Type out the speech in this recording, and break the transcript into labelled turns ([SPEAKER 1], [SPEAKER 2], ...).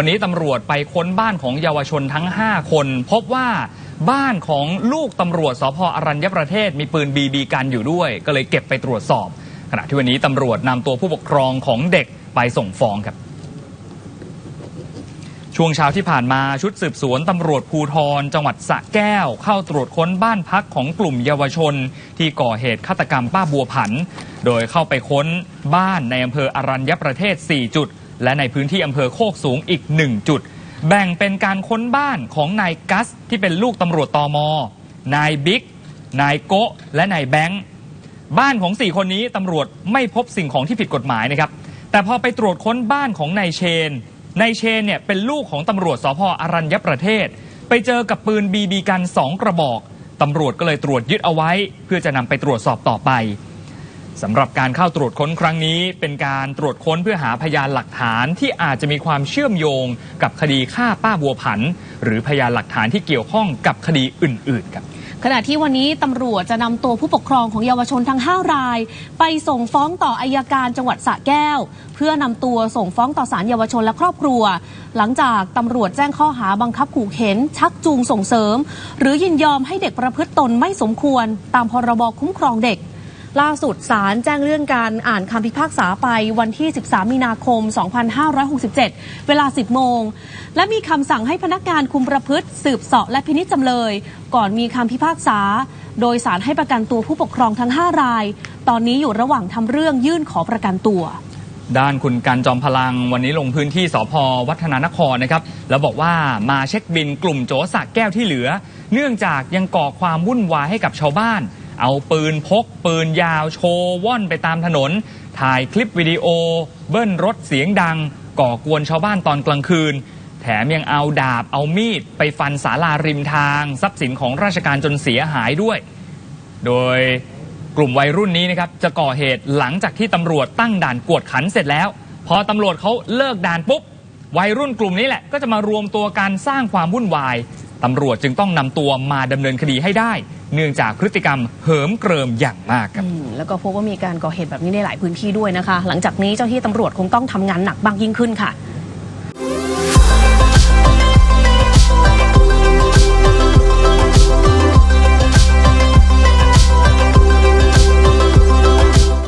[SPEAKER 1] วันนี้ตำรวจไปค้นบ้านของเยาวชนทั้ง 5 คน พบว่าบ้านของลูกตำรวจสพอรัญญประเทศมีปืนบีบีกันอยู่ด้วย ก็เลยเก็บไปตรวจสอบ ขณะที่วันนี้ตำรวจนำตัวผู้ปกครองของเด็กไปส่งฟ้องครับ ช่วงเช้าที่ผ่านมาชุดสืบสวนตำรวจภูทร จังหวัดสระแก้ว เข้าตรวจค้นบ้านพักของกลุ่มเยาวชน ที่ก่อเหตุฆาตกรรมป้าบัวผัน โดยเข้าไปค้นบ้านในอำเภออรัญญประเทศ 4 จุด และในพื้นที่อำเภอโคกสูงอีก 1 จุด แบ่งเป็นการค้นบ้านของนายกัสที่เป็นลูกตำรวจตอมนายบิ๊กนายโกะและนายแบงค์บ้านของ 4 คนนี้ตำรวจไม่พบสิ่งของที่ผิดกฎหมายนะครับ แต่พอไปตรวจค้นบ้านของนายเชนนายเชนเนี่ยเป็นลูกของตำรวจสพอรัญญประเทศ ไปเจอกับปืนบีบีกัน2กระบอกตำรวจก็เลยตรวจยึดเอาไว้ เพื่อจะนำไปตรวจสอบต่อไป สำหรับการเข้าตรวจค้นครั้งนี้ เป็นการตรวจค้นเพื่อหาพยานหลักฐานที่อาจจะมีความเชื่อมโยงกับคดีฆ่าป้าบัวผัน หรือพยานหลักฐานที่เกี่ยวข้องกับคดีอื่นๆครับ
[SPEAKER 2] ขณะที่วันนี้ตำรวจจะนำตัวผู้ปกครองของเยาวชนทั้ง 5 ราย ไปส่งฟ้องต่ออายการจังหวัดสระแก้ว เพื่อนำตัวส่งฟ้องต่อศาลเยาวชนและครอบครัว หลังจากตำรวจแจ้งข้อหาบังคับขู่เข็น ชักจูงส่งเสริม หรือยินยอมให้เด็กประพฤติตนไม่สมควร ตามพรบคุ้มครองเด็ก ล่าสุดศาลแจ้งเลื่อนการอ่านคำพิพากษาไปวันที่ 13 มีนาคม 2567 เวลา 10 โมง และมีคำสั่งให้พนักงานคุมประพฤติ สืบเสาะและพินิจจำเลย ก่อนมีคำพิพากษา โดยศาลให้ประกันตัวผู้ปกครองทั้ง 5 ราย ตอนนี้อยู่ระหว่างทำเรื่องยื่นขอประกันตัว
[SPEAKER 1] ด้านคุณกันจอมพลังวันนี้ลงพื้นที่สพวัฒนานครนะครับ แล้วบอกว่ามาเช็คบินกลุ่มโจสระแก้วที่เหลือ เนื่องจากยังก่อความวุ่นวายให้กับชาวบ้าน เอาปืนพก ปืนยาวโชว์ว่อนไปตามถนน ถ่ายคลิปวิดีโอ เบิ้ลรถเสียงดัง ก่อกวนชาวบ้านตอนกลางคืน แถมยังเอาดาบเอามีด ไปฟันศาลาริมทาง ทรัพย์สินของราชการจนเสียหายด้วย โดยกลุ่มวัยรุ่นนี้นะครับจะก่อเหตุหลังจากที่ตำรวจตั้งด่านกวดขันเสร็จแล้ว พอตำรวจเขาเลิกด่านปุ๊บวัยรุ่นกลุ่มนี้แหละก็จะมารวมตัวการสร้างความวุ่นวาย ตำรวจจึงต้องนำตัวมาดำเนินคดีให้ได้ เนื่องจากพฤติกรรมเหิมเกริมอย่างมากครับ
[SPEAKER 2] อืมแล้วก็พบว่ามีการก่อเหตุแบบนี้ในหลายพื้นที่ด้วยนะคะ หลังจากนี้เจ้าที่ตำรวจคงต้องทำงานหนักบ้างยิ่งขึ้นค่ะ